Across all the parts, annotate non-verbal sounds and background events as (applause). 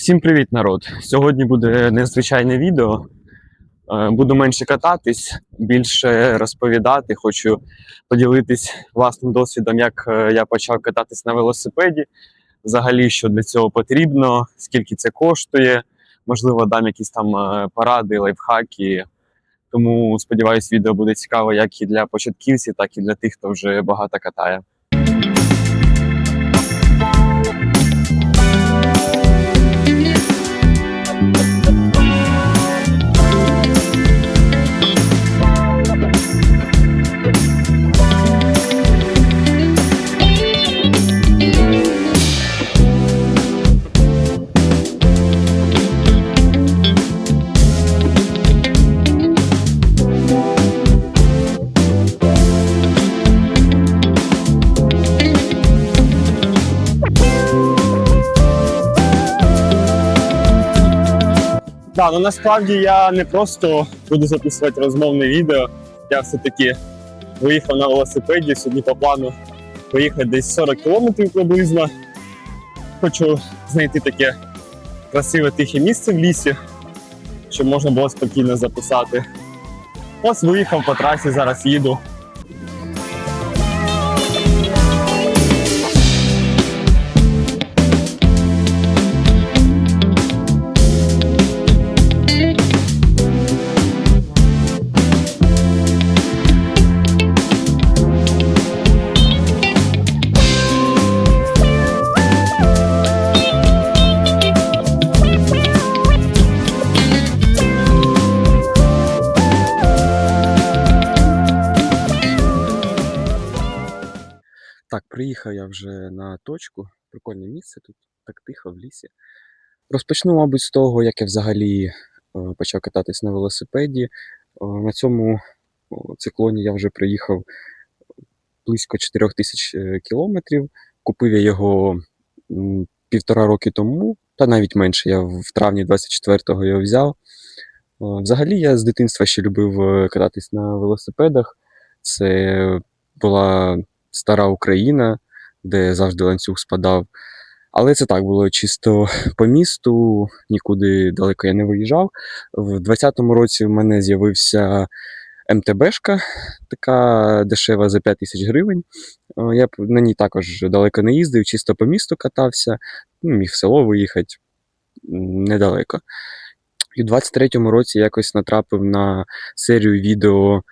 Всім привіт, народ! Сьогодні буде незвичайне відео. Е, Буду менше кататись, більше розповідати. Хочу поділитись власним досвідом, як е, я почав кататись на велосипеді. Взагалі, що для цього потрібно, скільки це коштує. Можливо, дам якісь там е, поради, лайфхаки. Тому сподіваюсь, відео буде цікаво як і для початківців, так і для тих, хто вже багато катає. Да, ну насправді я не просто буду записувати розмовне відео. Я все-таки виїхав на велосипеді сьогодні по плану поїхати десь 40 кілометрів приблизно. Хочу знайти таке красиве тихе місце в лісі, щоб можна було спокійно записати. Ось виїхав по трасі, зараз їду. Приїхав я вже на точку. Прикольне місце тут, так тихо в лісі. Розпочну, мабуть, з того, як я взагалі е, почав кататись на велосипеді. Е, На цьому циклоні я вже приїхав близько 4 тисяч е, кілометрів. Купив я його півтора роки тому, та навіть менше. Я в травні 24-го його взяв. Взагалі я з дитинства ще любив кататись на велосипедах. Це була стара Україна, де завжди ланцюг спадав. Але це так було чисто по місту, нікуди далеко я не виїжджав. В 20-му році в мене з'явився МТБшка, така дешева за 5 тисяч гривень. Е, Я на ній також далеко не їздив, чисто по місту катався, ну, міг в село виїхати недалеко. І в 23-му році якось натрапив на серію відео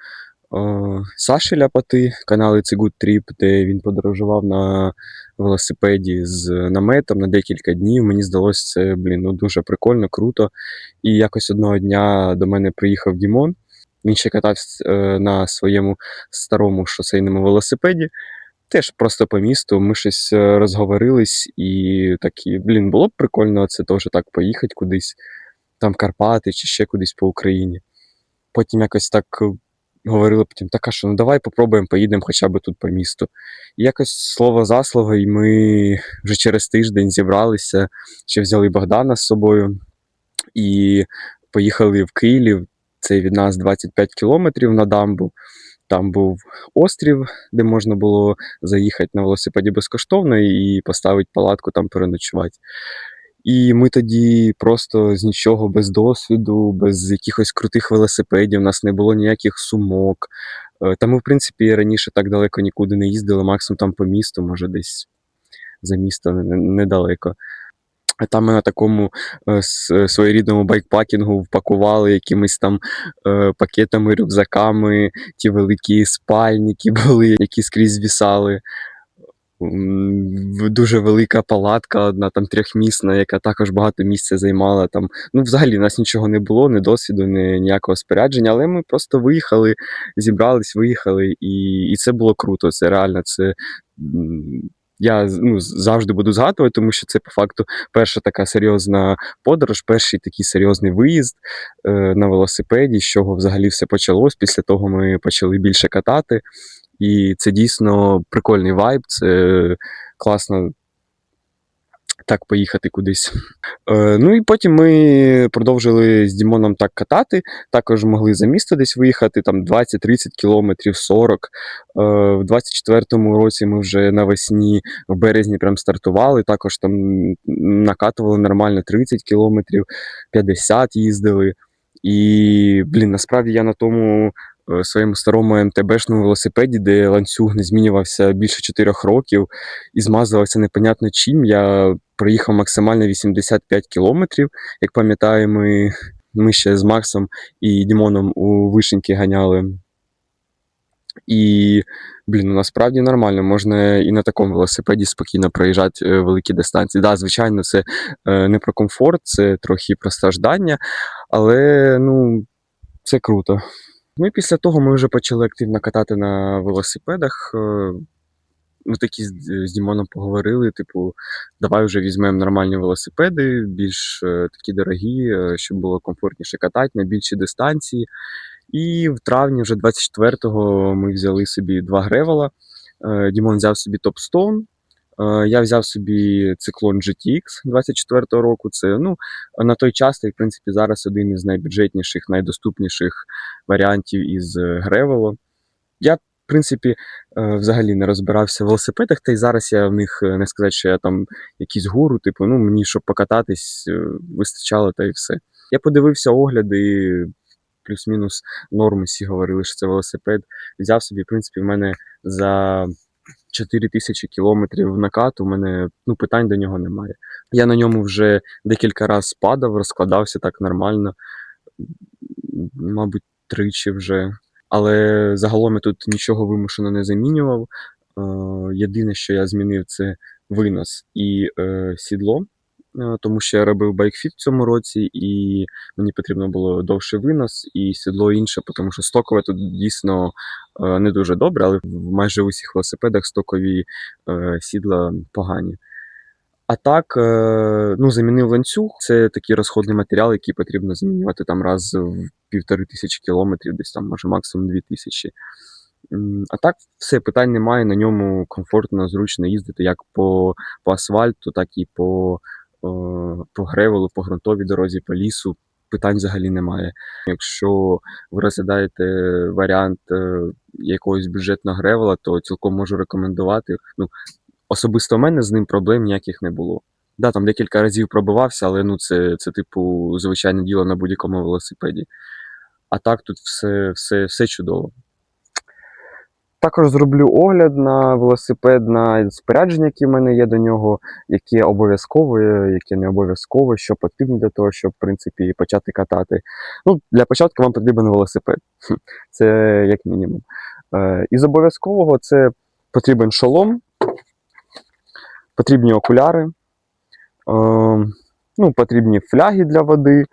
Саші Ляпоти, канал It's a Good Trip, де він подорожував на велосипеді з наметом на декілька днів. Мені здалося це блін, ну, дуже прикольно, круто. І якось одного дня до мене приїхав Дімон. Він ще катався е, на своєму старому шосейному велосипеді. Теж просто по місту. Ми щось е, розговорились, і такі, блін, було б прикольно це теж так поїхати кудись, там Карпати чи ще кудись по Україні. Потім якось так говорили потім, так а що, ну давай попробуємо, поїдемо хоча б тут по місту. І якось слово за слово, і ми вже через тиждень зібралися, ще взяли Богдана з собою і поїхали в Київ. Це від нас 25 кілометрів на дамбу. Там був острів, де можна було заїхати на велосипеді безкоштовно і поставити палатку там переночувати. І ми тоді просто з нічого, без досвіду, без якихось крутих велосипедів, у нас не було ніяких сумок. Е, Та ми, в принципі, раніше так далеко нікуди не їздили, максимум там по місту, може, десь за місто недалеко. Там ми на такому е, своєрідному байкпакінгу впакували якимись там е, пакетами, рюкзаками, ті великі спальники (laughs) були, які скрізь звісали. Дуже велика палатка, одна там трьохмісна, яка також багато місця займала. Там, ну, взагалі, у нас нічого не було, ні досвіду, ні ніякого спорядження, але ми просто виїхали, зібрались, виїхали, і, і це було круто. Це реально, це я ну, завжди буду згадувати, тому що це по факту перша така серйозна подорож, перший такий серйозний виїзд е, на велосипеді, з чого взагалі все почалось. Після того ми почали більше катати. І це дійсно прикольний вайб, це класно так поїхати кудись. Е, ну і потім ми продовжили з Дімоном так катати. Також могли за місто десь виїхати, там 20-30 кілометрів, 40. Е, в 24-му році ми вже навесні в березні прям стартували. Також там накатували нормально 30 кілометрів, 50 їздили. І, блін, насправді я на тому своєму старому МТБшному велосипеді, де ланцюг не змінювався більше 4 років і змазувався непонятно чим. Я проїхав максимально 85 кілометрів. Як пам'ятаю, ми, ми ще з Максом і Дімоном у вишеньки ганяли. І, блін, ну насправді нормально, можна і на такому велосипеді спокійно проїжджати е, великі дистанції. Да, звичайно, це е, не про комфорт, це трохи про страждання, але ну, це круто. Ну і після того ми вже почали активно катати на велосипедах. Е, Ми такі з, Дімоном поговорили: типу, давай вже візьмемо нормальні велосипеди, більш е, такі дорогі, е, щоб було комфортніше катати на більші дистанції. І в травні, вже 24-го, ми взяли собі два гревела. Дімон взяв собі Топстон. Я взяв собі циклон GTX 24-го року. Це ну, на той час, це, в принципі, зараз один із найбюджетніших, найдоступніших варіантів із е, гревело. Я, в принципі, е, взагалі не розбирався в велосипедах, та й зараз я в них е, не сказати, що я там якийсь гуру, типу, ну мені щоб покататись, е, вистачало та й все. Я подивився огляди, плюс-мінус норми всі говорили, що це велосипед. Взяв собі, в принципі, в мене за 4 тисячі кілометрів накат, у мене ну, питань до нього немає. Я на ньому вже декілька разів падав, розкладався так нормально, мабуть, тричі вже. Але загалом я тут нічого вимушено не замінював. Е, Єдине, що я змінив, це винос і е, сідло, тому що я робив байкфіт в цьому році, і мені потрібно було довший винос і сідло інше, тому що стокове тут дійсно е, не дуже добре, але в майже усіх велосипедах стокові е, сідла погані. А так, е, ну, замінив ланцюг. Це такий розходний матеріал, який потрібно замінювати там раз в півтори тисячі кілометрів, десь там, може, максимум дві тисячі. А так, все, питань немає, на ньому комфортно, зручно їздити як по, по асфальту, так і по, е, по гревелу, по ґрунтовій дорозі, по лісу. Питань взагалі немає. Якщо ви розглядаєте варіант е, якогось бюджетного гревела, то цілком можу рекомендувати. Ну, особисто в мене з ним проблем ніяких не було. Да, там декілька разів пробивався, але ну це, це типу, звичайне діло на будь-якому велосипеді. А так тут все, все, все чудово. Також зроблю огляд на велосипед, на спорядження, які в мене є до нього, яке обов'язкове, яке не обов'язкове, що потрібно для того, щоб в принципі почати катати. Ну, для початку вам потрібен велосипед. Це як мінімум. Е, Із обов'язкового це потрібен шолом, потрібні окуляри, е, ну, потрібні фляги для води,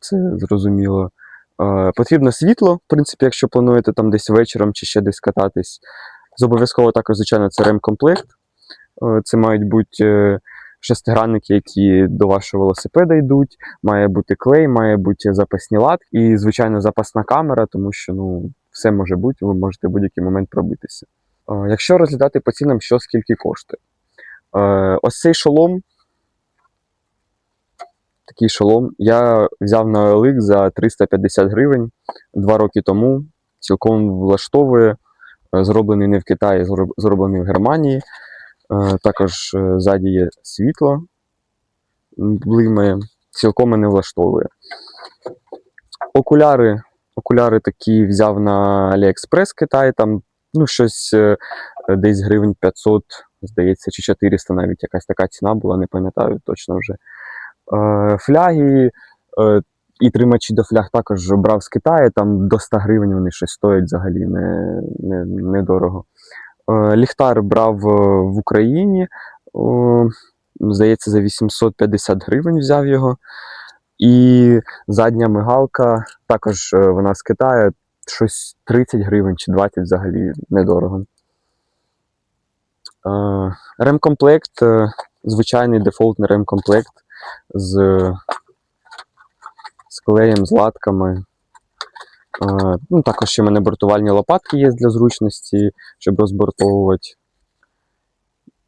це зрозуміло. Е, Потрібно світло, в принципі, якщо плануєте там десь вечором чи ще десь кататись. З обов'язково також, звичайно, це ремкомплект. Е, Це мають бути е, шестигранники, які до вашого велосипеда йдуть. Має бути клей, має бути запасні латки і, звичайно, запасна камера, тому що ну, все може бути, ви можете в будь-який момент пробитися. Якщо розглядати по цінам, що скільки коштує. Ось цей шолом. Такий шолом я взяв на OLX за 350 гривень два роки тому. Цілком влаштовує. Е, Зроблений не в Китаї, зроб- зроблений в Германії. Е, Також е, ззаді є світло блимає. Цілком мене влаштовує. Окуляри. Окуляри такі взяв на AliExpress Китай, там ну, щось десь гривень 500, здається, чи 400 навіть якась така ціна була, не пам'ятаю точно вже. Е, Фляги е, і тримачі до фляг також брав з Китаю, там до 100 гривень вони щось стоять взагалі не, не, недорого. Е, Ліхтар брав в Україні, здається, за 850 гривень взяв його. І задня мигалка, також вона з Китаю, щось 30 гривень чи 20 взагалі недорого. Ремкомплект, звичайний дефолтний ремкомплект з, з клеєм, з латками. Е, Ну, також ще в мене бортувальні лопатки є для зручності, щоб розбортовувати.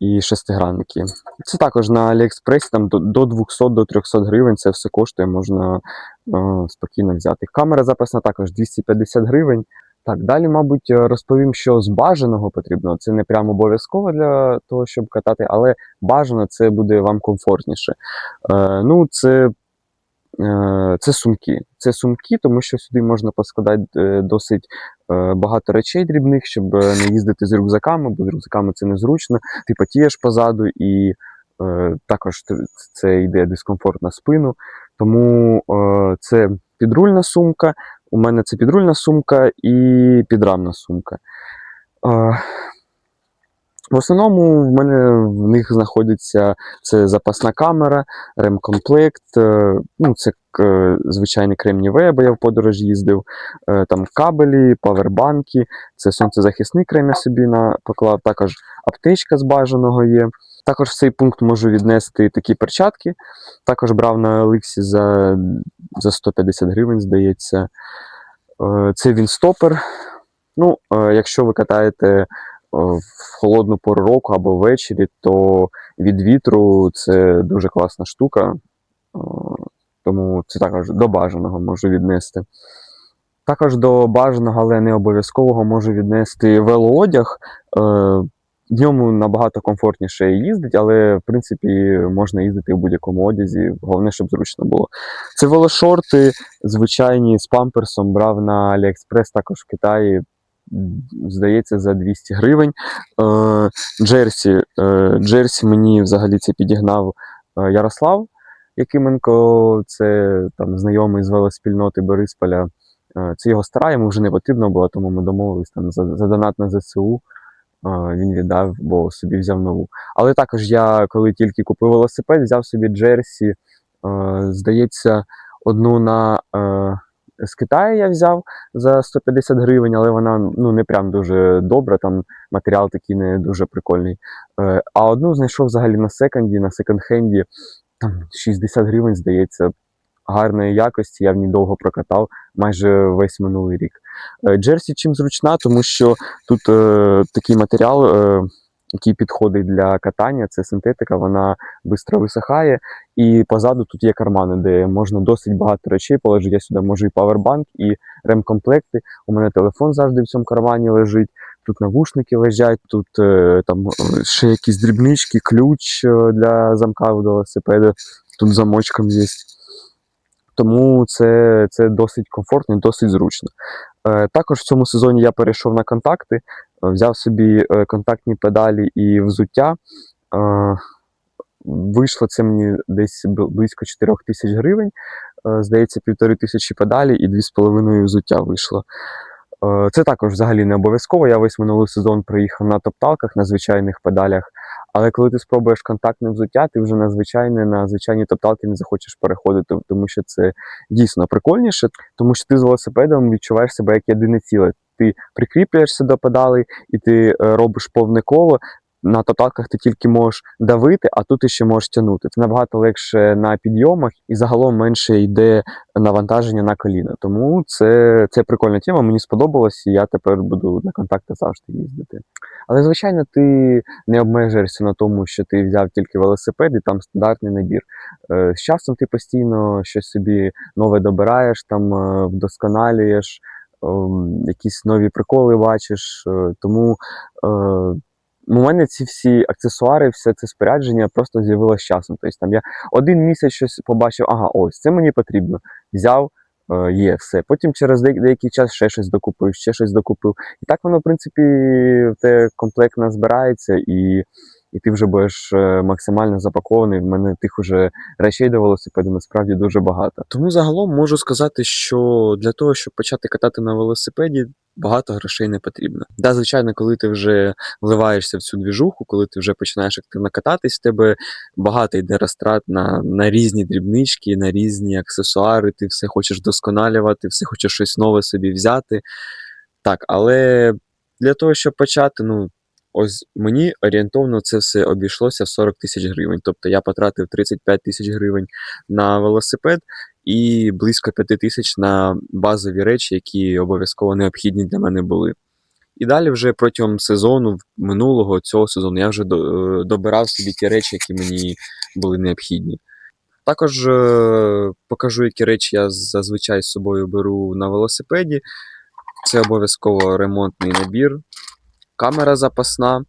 і шестигранники. Це також на Аліекспресі там до, до 200 до 300 гривень це все коштує, можна е, спокійно взяти. Камера запасна також 250 гривень. Так, далі, мабуть, розповім, що з бажаного потрібно. Це не прямо обов'язково для того, щоб катати, але бажано це буде вам комфортніше. Е, ну, це, е, це сумки. Це сумки, тому що сюди можна поскладати е, досить е, багато речей дрібних, щоб е, не їздити з рюкзаками, бо з рюкзаками це незручно. Ти потієш позаду і е, також це йде дискомфорт на спину. Тому е, це підрульна сумка. У мене це підрульна сумка і підрамна сумка. В основному в мене в них знаходиться це запасна камера, ремкомплект, е, ну, це е, звичайний кремніве, бо я в подорож їздив, е, там кабелі, павербанки, це сонцезахисний крем я собі на, поклав, також аптечка з бажаного є. Також в цей пункт можу віднести такі перчатки. Також брав на Еликсі за, за 150 гривень, здається. Е, Це він стопер. Ну, якщо ви катаєте в холодну пору року або ввечері, то від вітру це дуже класна штука. Тому це також до бажаного можу віднести. Також до бажаного, але не обов'язкового можу віднести велоодяг. Е, В ньому набагато комфортніше їздить, але в принципі можна їздити в будь-якому одязі. Головне, щоб зручно було. Це велошорти, звичайні з памперсом брав на AliExpress, також в Китаї. Здається, за 200 гривень. Е, Джерсі. Е, Джерсі мені взагалі це підігнав Ярослав Якименко, це там знайомий з велоспільноти Борисполя. Е, Це його стара, йому вже не потрібно було, тому ми домовились там за, за донат на ЗСУ. е, Він віддав, бо собі взяв нову. Але також я, коли тільки купив велосипед, взяв собі Джерсі. е, Здається, одну на з Китаю я взяв за 150 гривень, але вона ну, не прям дуже добра, там матеріал такий не дуже прикольний. А одну знайшов взагалі на секонді, на секонд-хенді, 60 гривень, здається, гарної якості. Я в ній довго прокатав, майже весь минулий рік. Е, Джерсі чим зручна, тому що тут е, такий матеріал, е, який підходить для катання, це синтетика, вона швидко висихає. І позаду тут є кармани, де можна досить багато речей положити. Я сюди можу і павербанк, і ремкомплекти. У мене телефон завжди в цьому кармані лежить. Тут навушники лежать, тут е, там е, ще якісь дрібнички, ключ е, для замка велосипеда, тут замочком є. Тому це, це досить комфортно і досить зручно. Також в цьому сезоні я перейшов на контакти, взяв собі контактні педалі і взуття. Вийшло це мені десь близько 4 тисяч гривень. Здається, півтори тисячі педалі і 2,5 взуття вийшло. Е, Це також взагалі не обов'язково. Я весь минулий сезон приїхав на топталках на звичайних педалях. Але коли ти спробуєш контактне взуття, ти вже на звичайне, на звичайні топталки не захочеш переходити, тому що це дійсно прикольніше, тому що ти з велосипедом відчуваєш себе як єдине ціле. Ти прикріплюєшся до педалей і ти е, робиш повне коло. На топталках ти тільки можеш давити, а тут ти ще можеш тягнути. Це набагато легше на підйомах і загалом менше йде навантаження на коліна. Тому це, це прикольна тема, мені сподобалось, і я тепер буду на контакти завжди їздити. Але, звичайно, ти не обмежуєшся на тому, що ти взяв тільки велосипед і там стандартний набір. Е, З часом ти постійно щось собі нове добираєш, там е, вдосконалюєш, ем, якісь нові приколи бачиш. е, Тому у мене ці всі аксесуари, все це спорядження просто з'явилося часом. Тобто там я один місяць щось побачив, ага, ось це мені потрібно. Взяв, е, є все. Потім через деякий, час ще щось докупив, ще щось докупив. І так воно, в принципі, те комплектно збирається, і, і ти вже будеш е, максимально запакований. В мене тих уже речей до велосипеду насправді дуже багато. Тому загалом можу сказати, що для того, щоб почати катати на велосипеді, багато грошей не потрібно. Да, звичайно, коли ти вже вливаєшся в цю двіжуху, коли ти вже починаєш активно кататись, в тебе багато йде розтрат на, на різні дрібнички, на різні аксесуари, ти все хочеш досконалювати, все хочеш щось нове собі взяти. Так, але для того, щоб почати, ну, ось мені орієнтовно це все обійшлося в 40 тисяч гривень. Тобто я потратив 35 тисяч гривень на велосипед і близько 5 тисяч на базові речі, які обов'язково необхідні для мене були. І далі вже протягом сезону, минулого цього сезону, я вже е, добирав собі ті речі, які мені були необхідні. Також е, покажу, які речі я зазвичай з собою беру на велосипеді. Це обов'язково ремонтний набір, камера запасна,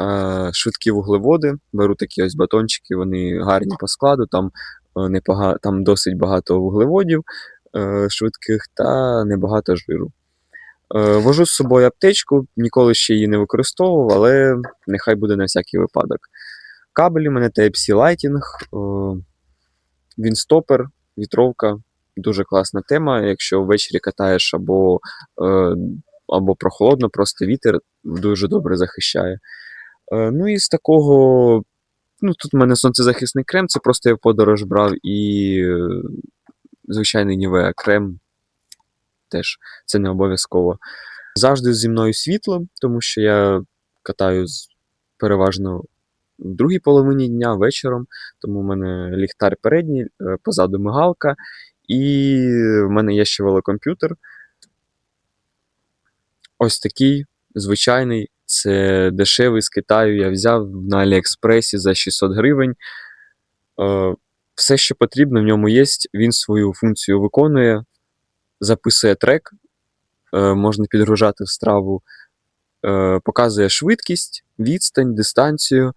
е, швидкі вуглеводи. Беру такі ось батончики, вони гарні по складу, там, е, непога... там досить багато вуглеводів е, швидких та небагато жиру. Вожу з собою аптечку, ніколи ще її не використовував, але нехай буде на всякий випадок. Кабелі у мене Type-C Lighting, е, Вінстопер, вітровка. Дуже класна тема. Якщо ввечері катаєш або, або прохолодно, просто вітер дуже добре захищає. Е, ну і з такого. Ну, тут в мене сонцезахисний крем, це просто я в подорож брав, і е, звичайний Нівеа крем теж це не обов'язково. Завжди зі мною світло, тому що я катаю переважно в другій половині дня вечором, тому в мене ліхтар передній, е, позаду мигалка, і в мене є ще велокомп'ютер. Ось такий звичайний. Це дешевий з Китаю. Я взяв на Аліекспресі за 600 гривень. Е, Все, що потрібно, в ньому є. Він свою функцію виконує, записує трек, е, можна підгружати в страву, е, показує швидкість, відстань, дистанцію,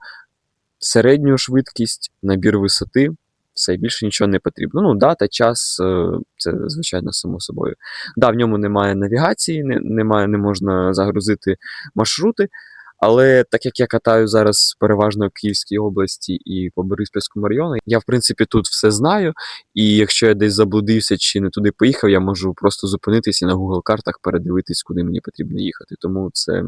середню швидкість, набір висоти. Все, більше нічого не потрібно. Ну, дата, час, е, це звичайно само собою. Да, в ньому немає навігації, не, немає, не можна загрузити маршрути. Але так як я катаю зараз переважно в Київській області і по Бориспільському району, я в принципі тут все знаю. І якщо я десь заблудився чи не туди поїхав, я можу просто зупинитися на Google картах передивитись, куди мені потрібно їхати. Тому це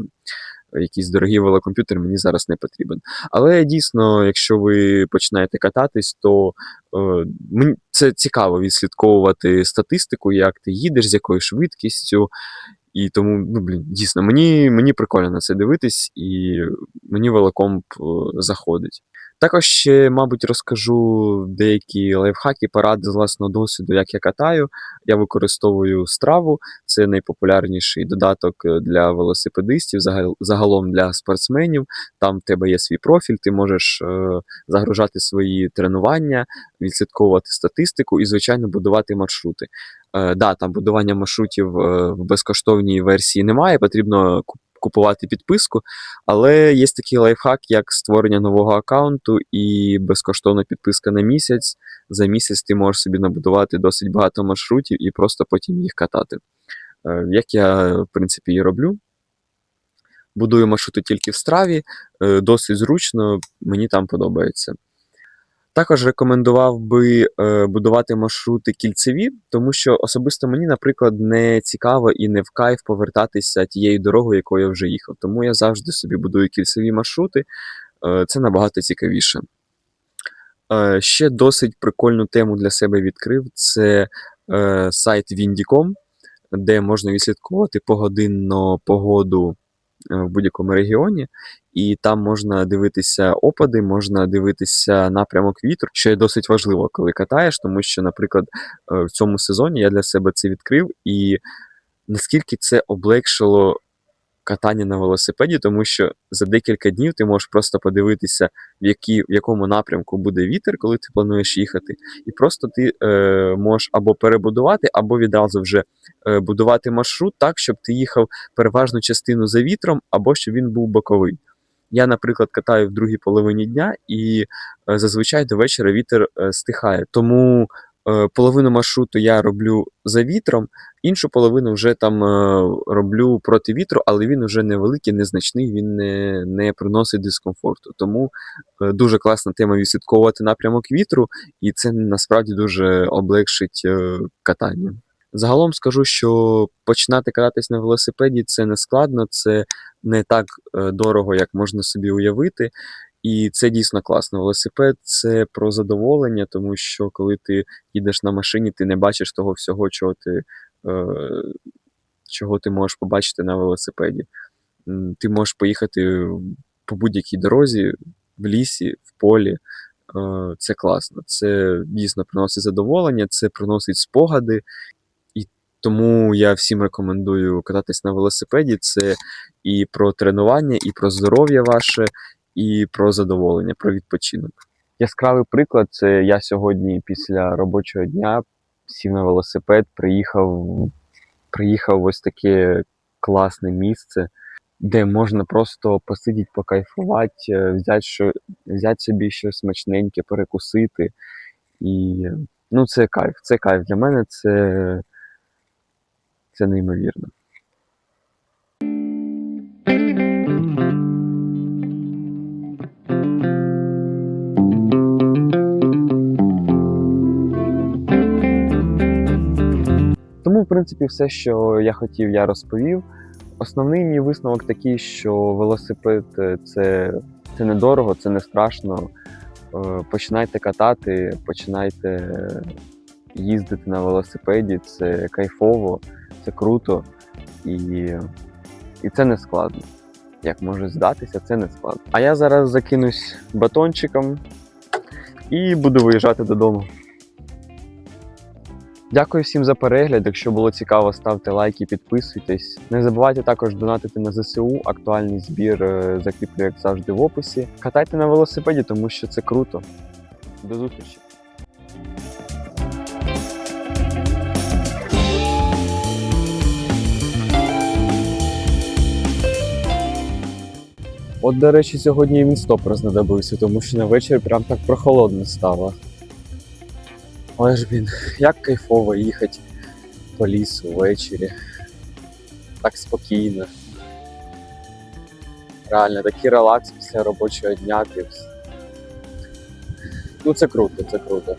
якийсь дорогий велокомп'ютер мені зараз не потрібен. Але дійсно, якщо ви починаєте кататись, то е, мені це цікаво відслідковувати статистику, як ти їдеш, з якою швидкістю. І тому, ну блін, дійсно, мені, мені прикольно на це дивитись, і мені велокомп е, заходить. Також ще, мабуть, розкажу деякі лайфхаки, поради з власного досвіду, як я катаю. Я використовую страву, це найпопулярніший додаток е, для велосипедистів, загал- загалом для спортсменів. Там в тебе є свій профіль, ти можеш е, загружати свої тренування, відслідковувати статистику і, звичайно, будувати маршрути. Е, да, там будування маршрутів е, в безкоштовній версії немає, потрібно купувати підписку, але є такий лайфхак, як створення нового аккаунту і безкоштовна підписка на місяць. За місяць ти можеш собі набудувати досить багато маршрутів і просто потім їх катати. Е, Як я, в принципі, і роблю. Будую маршрути тільки в страві, е, досить зручно, мені там подобається. Також рекомендував би е, будувати маршрути кільцеві, тому що особисто мені, наприклад, не цікаво і не в кайф повертатися тією дорогою, якою я вже їхав. Тому я завжди собі будую кільцеві маршрути. Е, це набагато цікавіше. Е, ще досить прикольну тему для себе відкрив: це сайт Windy.com, де можна відслідковувати погодинно погоду в будь-якому регіоні, і там можна дивитися опади, можна дивитися напрямок вітру, що є досить важливо, коли катаєш, тому що, наприклад, е, в цьому сезоні я для себе це відкрив, і наскільки це облегшило катання на велосипеді, тому що за декілька днів ти можеш просто подивитися, в, які, в якому напрямку буде вітер, коли ти плануєш їхати, і просто ти е, можеш або перебудувати, або відразу вже е, будувати маршрут так, щоб ти їхав переважну частину за вітром, або щоб він був боковий. Я, наприклад, катаю в другій половині дня, і е, зазвичай до вечора вітер е, стихає. Тому половину маршруту я роблю за вітром, іншу половину вже там е, роблю проти вітру, але він вже невеликий, незначний, він не, не приносить дискомфорту. Тому е, дуже класна тема відслідковувати напрямок вітру, і це насправді дуже облегшить е, катання. Загалом скажу, що починати кататись на велосипеді це не складно, це не так е, дорого, як можна собі уявити. І це дійсно класно. Велосипед це про задоволення, тому що коли ти їдеш на машині, ти не бачиш того всього, чого ти, е, чого ти можеш побачити на велосипеді. Ти можеш поїхати по будь-якій дорозі, в лісі, в полі. Е, Це класно. Це дійсно приносить задоволення, це приносить спогади. Тому я всім рекомендую кататись на велосипеді. Це і про тренування, і про здоров'я ваше, і про задоволення, про відпочинок. Яскравий приклад це я сьогодні після робочого дня сів на велосипед, приїхав, приїхав в ось таке класне місце, де можна просто посидіти, покайфувати, е, взяти, що, взяти собі щось смачненьке, перекусити. І ну, це кайф, це кайф. Для мене це, це неймовірно. Тому, в принципі, все, що я хотів, я розповів. Основний мій висновок такий, що велосипед е, це, це недорого, це не страшно. Е, Починайте катати, починайте їздити на велосипеді. Це кайфово, це круто і, і це не складно. Як може здатися, це не складно. А я зараз закинусь батончиком і буду виїжджати додому. Дякую всім за перегляд. Якщо було цікаво, ставте лайки, підписуйтесь. Не забувайте також донатити на ЗСУ. Актуальний збір е, закріплю, як завжди, в описі. Катайте на велосипеді, тому що це круто. До зустрічі! От, до речі, сьогодні він стопор знадобився, тому що на вечір прям так прохолодно стало. Але ж, блін, як кайфово їхати по лісу ввечері. Так спокійно. Реально, такий релакс після робочого дня. Ну, це круто, це круто.